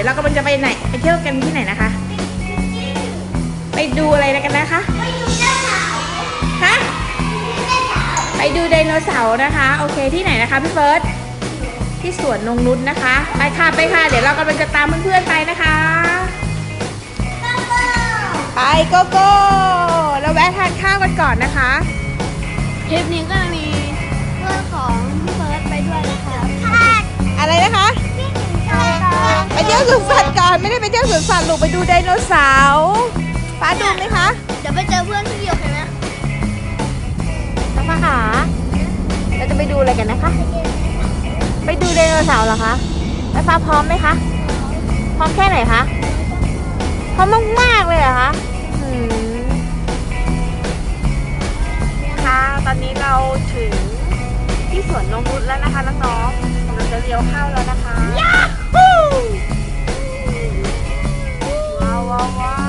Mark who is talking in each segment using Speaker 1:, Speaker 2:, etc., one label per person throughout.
Speaker 1: ดี๋ยวเรากำลังจะไปไหนไปเที่ยวกันที่ไหนนะคะ ไปดูอะไรกันนะคะฮะไปดูไดโนเสาร์นะคะ โอเคที่ไหนนะคะพี่เฟิร์สที่สวนนงนุชนะคะ ไปค่ะไปค่ะ เดี๋ยวเรากำลังจะตามเพื่อนๆไปนะคะ ไปโกโก้เราแวะทานข้าวกันก่อนนะคะ
Speaker 2: คลิปนี้ก็จะมีเพื่อนของพี่เฟิร์สไปด้วยนะคะ
Speaker 1: อะไรนะคะ ไปเที่ยวสวนสัตว์ก่อนไม่ได้ไปเที่ยวสวนสัตว์ลูกไปดูไดโนเสาร์ป้าดูไหมคะ
Speaker 2: เดี๋ยวไปเจอเพื่อนที่เดียวกันนะ
Speaker 1: น้องฟ้าขาเราจะไปดูอะไรกันนะคะ ไปดูไดโนเสาร์เหรอคะแล้วฟ้าพร้อมไหมคะพร้อมแค่ไหนคะพร้อมมากๆเลยเหรอคะอืมค่ะตอนนี้เราถึงที่สวนนงนุชแล้วนะคะน้องๆเราจะเลี้ยวเข้าแล้วนะคะยาฮู ว้าวว้าวว้าว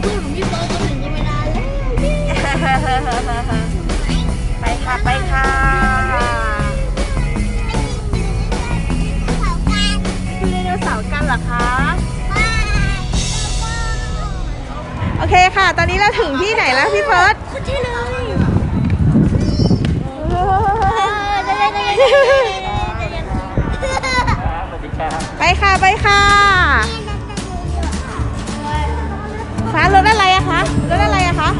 Speaker 2: เพื่อนของพี่เฟิร์สก็ถึงกันเวลาแล้ว
Speaker 1: ไปค่ะไปค่ะดูไดโนเสาร์กันเหรอคะโอเคค่ะ ตอนนี้เราถึงที่ไหนแล้วพี่เฟิร์ส
Speaker 2: คนที่เลยเออได้ได้ได้ได้ได้
Speaker 1: ไปค่ะไปค่ะฟ้ารถอะไรอะคะรถอะไรอะคะ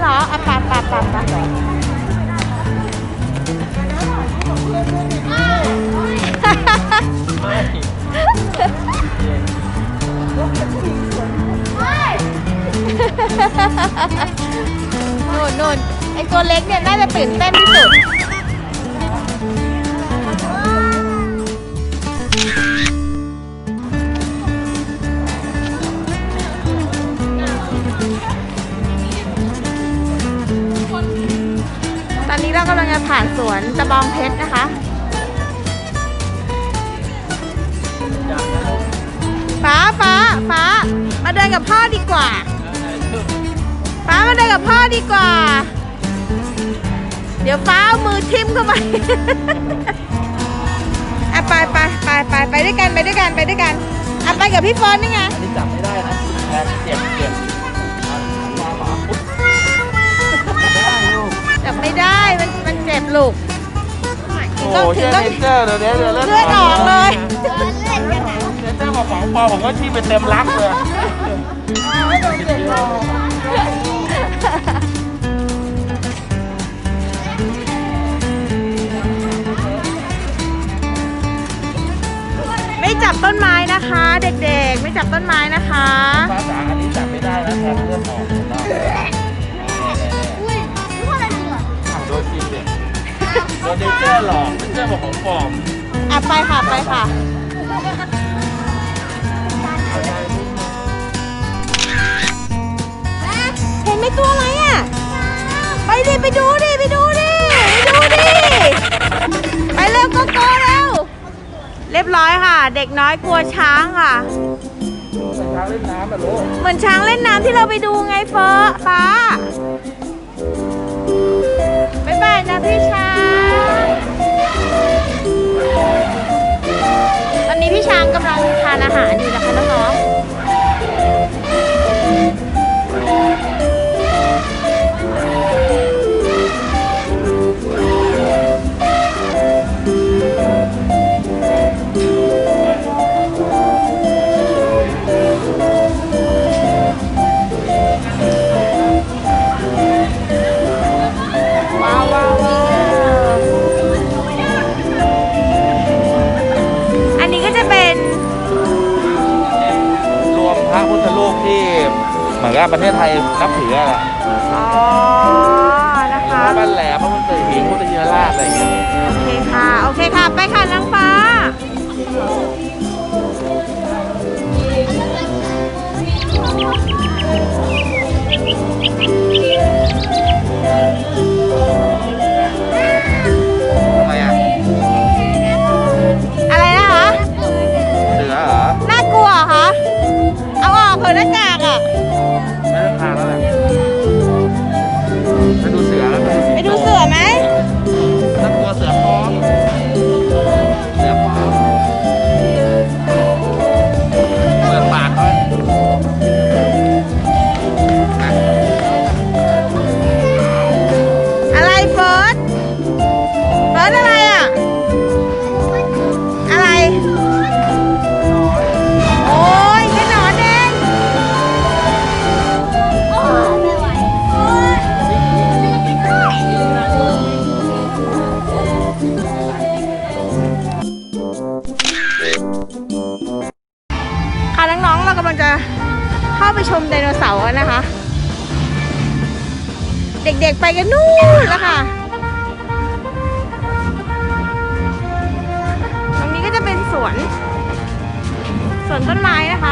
Speaker 1: หรออะปัดปัดปัดปัดนู่นนู่นไอตัวเล็กเนี่ยน่าจะตื่นเต้นที่สุด อนนี้เรากำลังจะผ่านสวนตะบองเพชรนะคะฟ้าฟ้าฟ้ามาเดินกับพ่อดีกว่าฟ้ามาเดินกับพ่อดีกว่า เดี๋ยวฟ้าเอามือทิ่มเข้าไป อะไปไปไปไปไปด้วยกันไปด้วยกันไปด้วยกัน อะไปกับพี่เฟิร์นนี่ไง
Speaker 3: อันนี้จับไม่ได้นะเจ็บเจ็บ ไม่
Speaker 1: ได้มันมันเจ็บลูก
Speaker 3: โอ้
Speaker 1: ต้อง
Speaker 3: โห
Speaker 1: ถึ
Speaker 3: เจ
Speaker 1: ง
Speaker 3: อ
Speaker 1: ต้อง
Speaker 3: เนเจอร์เดี๋ยวเดี๋ยวเดี๋ยว
Speaker 1: เลือดออกเลย
Speaker 2: เล่นกันนะ
Speaker 3: เนเจอร์บอกของปลอมผมก็ที่ไปเต็มรักเลย
Speaker 1: ไม่จับต้นไม้นะคะ เด็กๆ ไม่จับต้นไม้นะคะ
Speaker 3: ภาษาอันนี้จับไม่ได้นะแทนเลือดออก โดนเนเจอร์หลอกเนเจอร์บอกของปลอม
Speaker 1: อะไปค่ะไปค่ะ เห็นไหมตัวอะไรอะ ไปดิไปดูดิไปดูดิไปดูดิ ไปเร็วโกโก้เร็ว เรียบร้อยค่ะ เด็กน้อยกลัวช้างค่ะ
Speaker 3: เป็นช้างเล่นน้ำอะลูก
Speaker 1: เหมือนช้างเล่นน้ำที่เราไปดูไงเฟอฟ้าบ๊ายบายนะพี่ช้าง ตอนนี้พี่ช้างกำลังทานอาหารอยู่นะคะ
Speaker 3: รวมพระพุทธรูปที่เหมือนกับประเทศไทยนับถืออะ
Speaker 1: อ๋อ นะคะ
Speaker 3: พระบ้านแหลมพระพุทธหิงพุทธชินราชอะไรอย่างเงี้ย
Speaker 1: โอเคค่ะ โอเคค่ะ ไปค่ะนางฟ้า
Speaker 3: ท อ
Speaker 1: กๆไปกันนู่นแล้วค่ะ ตรงนี้ก็จะเป็นสวน สวนต้นไม้นะคะ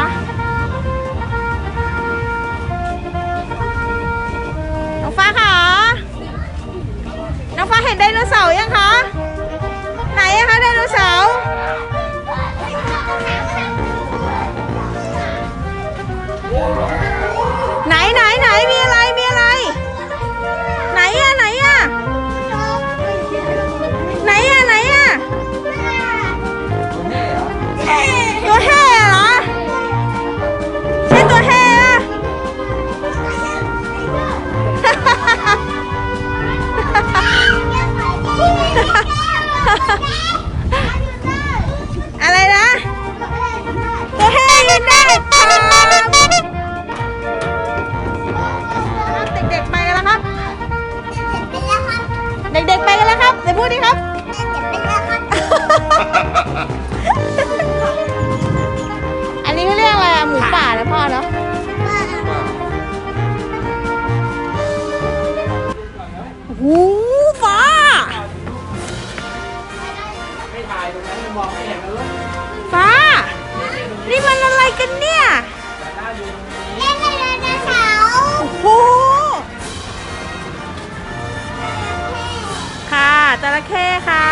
Speaker 1: จระเข้ค่ะ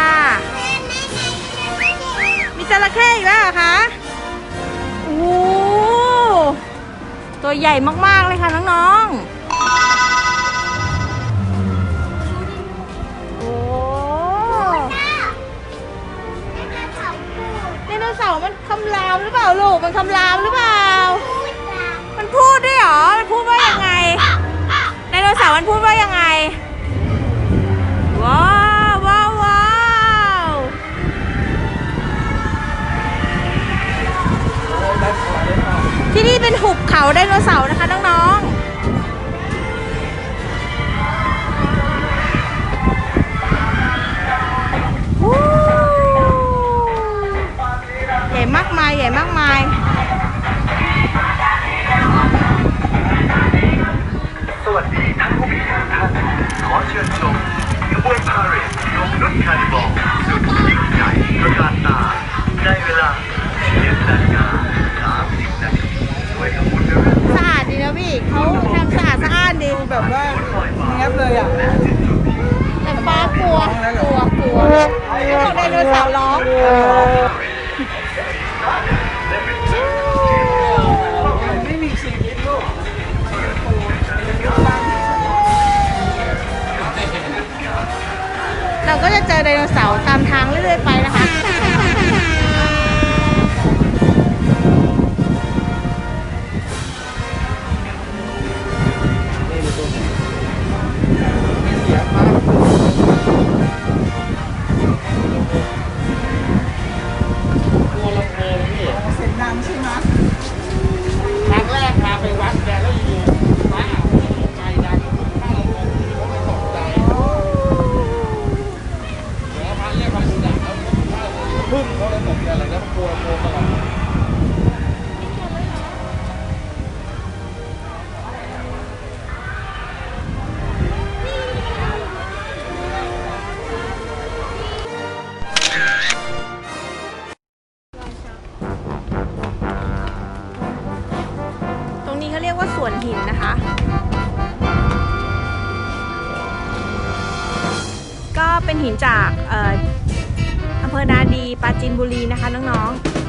Speaker 1: มีจระเข้อีกแล้วเหรอคะโอ้โหตัวใหญ่มากๆเลยค่ะน้องๆ โอ้ไดโนเสาร์มันคำรามหรือเปล่าลูก มันคำรามหรือเปล่า มันพูดด้วยเหรอ มันพูดว่ายังไงไดโนเสาร์มันพูดว่ายังไง เป็นหุบเขาไดโนเสาร์นะคะน้องๆวู้ใหญ่มากมายใหญ่มากมาย
Speaker 4: สวัสดีท่านผู้มีทุกท่าน ขอเชิญชมขบวนพาเหรดยกนุชคาริบอลสุดยิ่งใหญ่ตระการตาในเวลา11นาฬิกา30นาทีด้วยขบวนเรือ
Speaker 1: สะอาดดีนะพี่เขาทำสะอาดสะอ้านดี แบบว่า
Speaker 3: เงียบเลยอะ
Speaker 1: แต่ฟ้ากลัว กลัว กลัวเขาไดโนเสาร์ร้อง
Speaker 3: ไม่มีชีวิตลูก
Speaker 1: เราก็จะเจอไดโนเสาร์ตามทางเรื่อยๆไปนะ
Speaker 3: คะ พึ่งเขาเลยตกใจอะไรแล้วกลัวโมตลอด
Speaker 1: ตรงนี้เขาเรียกว่าสวนหินนะคะ ก็เป็นหินจาก ปราจีนบุรีนะคะน้องๆ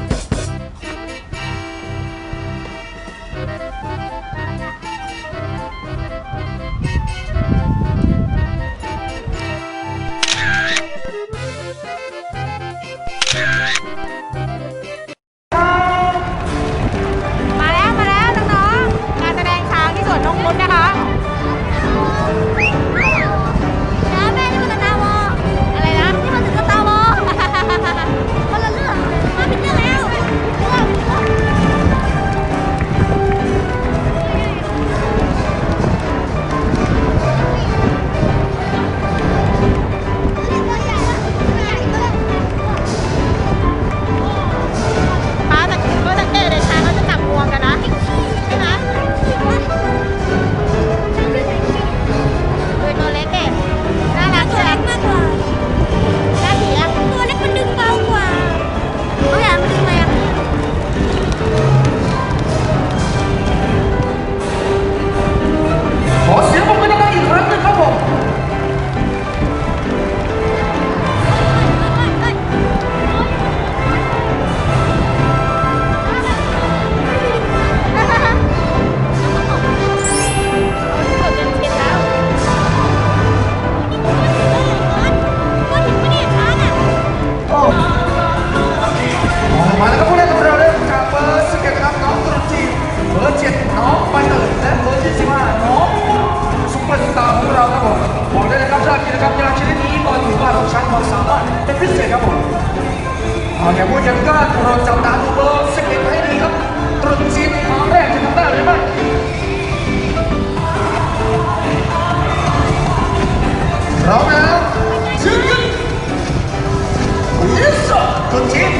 Speaker 5: sir ตรุษจีน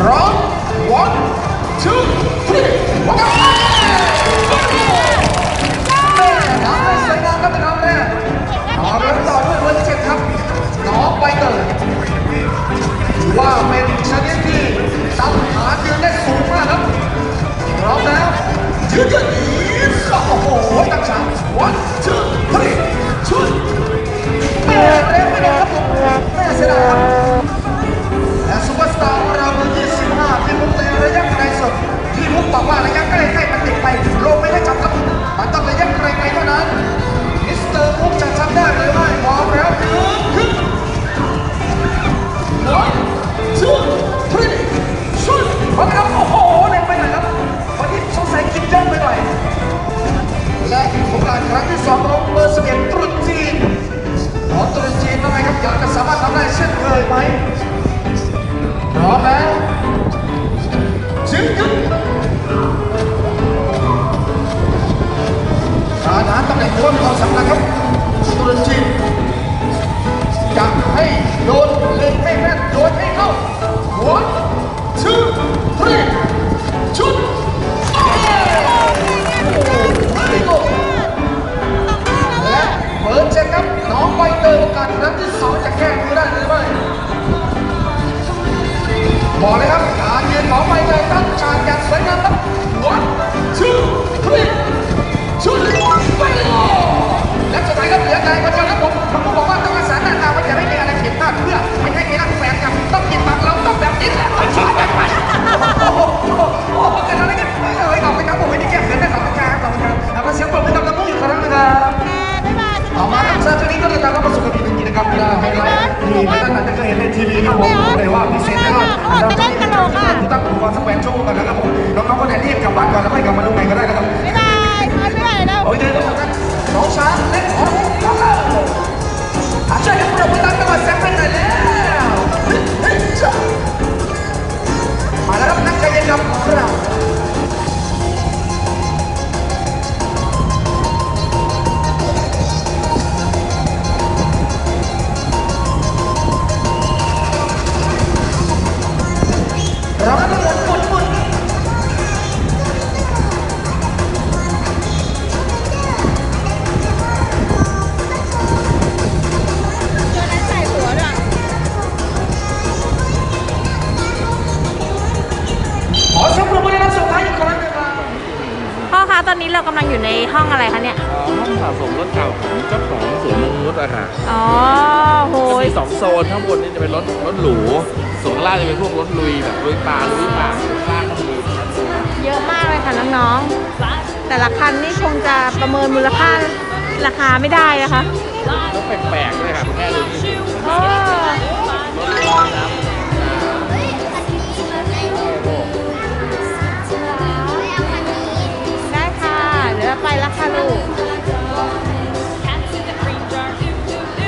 Speaker 5: พร้อม one two three วันกันแม่ทำได้สวยงามครับเป็นครั้งแรกเอาแล้วต่อด้วยเบอร์เจ็ดครับน้องใบเตยถือว่าเป็นชนิดที่ตั้งฐานยืนได้สูงมากครับพร้อมแล้วยืนกันอีกโอ้โหตั้งฉาก one two three ชุดแม่เร็วไปเลยครับผมแม่เสียดายครับ เช่นเคยไหมพร้อมแล้วจึงยึดการหาตำแหน่งโค้ช บอกเลยว่าพิเศษแน่นอนเราจะมีตั้งอุปกรณ์สแหวนโชว์กันนะครับผมน้องๆคนไหนรีบกลับบ้านก่อนแล้วค่อยกลับมาดูใหม่ก็ได้นะครับ
Speaker 2: บ๊ายบายบ๊ายบายแล้ว
Speaker 5: โอ้ยเดินเข้ามาน้องช้างเล็กของเราอาช่วยกันปรบมือตามจังหวะแซงไปหน่อยแล้วมาแล้วครับนักกายกรรมของเรา
Speaker 3: สองโซนข้างบนนี่จะเป็นรถรถหรูส่วนข้างล่างจะเป็นพวกรถลุยแบบลุยป่าลุยป่าข้างล่างก็มี
Speaker 1: เยอะมากเลยค่ะน้องๆ แต่ละคันนี่คงจะประเมินมูลค่าราคาไม่ได้นะคะ
Speaker 3: รถแปลกๆด้วยค่ะคุณแม่ดูนี่
Speaker 1: โอ้
Speaker 3: รถลอยน้ำโอ้โห
Speaker 1: ได้ค่ะเดี๋ยวเราไปแล้วค่ะลูก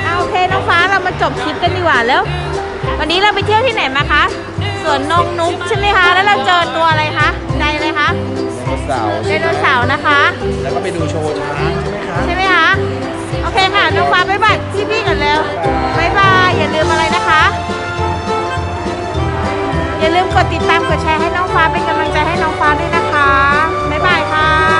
Speaker 1: เอาโอเคน้องฟ้าเรามาจ บคลิปกันดีกว่าแล้ว วันนี้เราไปเที่ยวที่ไหนมาคะสวนนงนุ๊กใช่ไหมคะ แล้วเราเจอตัวอะไรคะไดอะไรคะ
Speaker 3: รถเสาร์
Speaker 1: ไดโนเสาร์นะคะ
Speaker 3: แล้วก็ไปดูโชว์ช้างใช่ไหมคะ
Speaker 1: ใช่ไหมคะโอเคค่ะน้องฟ้าบ๊ายบายพี่ๆกันแล้วบ๊ายบายอย่าลืมอะไรนะคะ อย่าลืมกดติดตามกดแชร์ให้น้องฟ้าเป็นกำลังใจให้น้องฟ้าด้วยนะคะ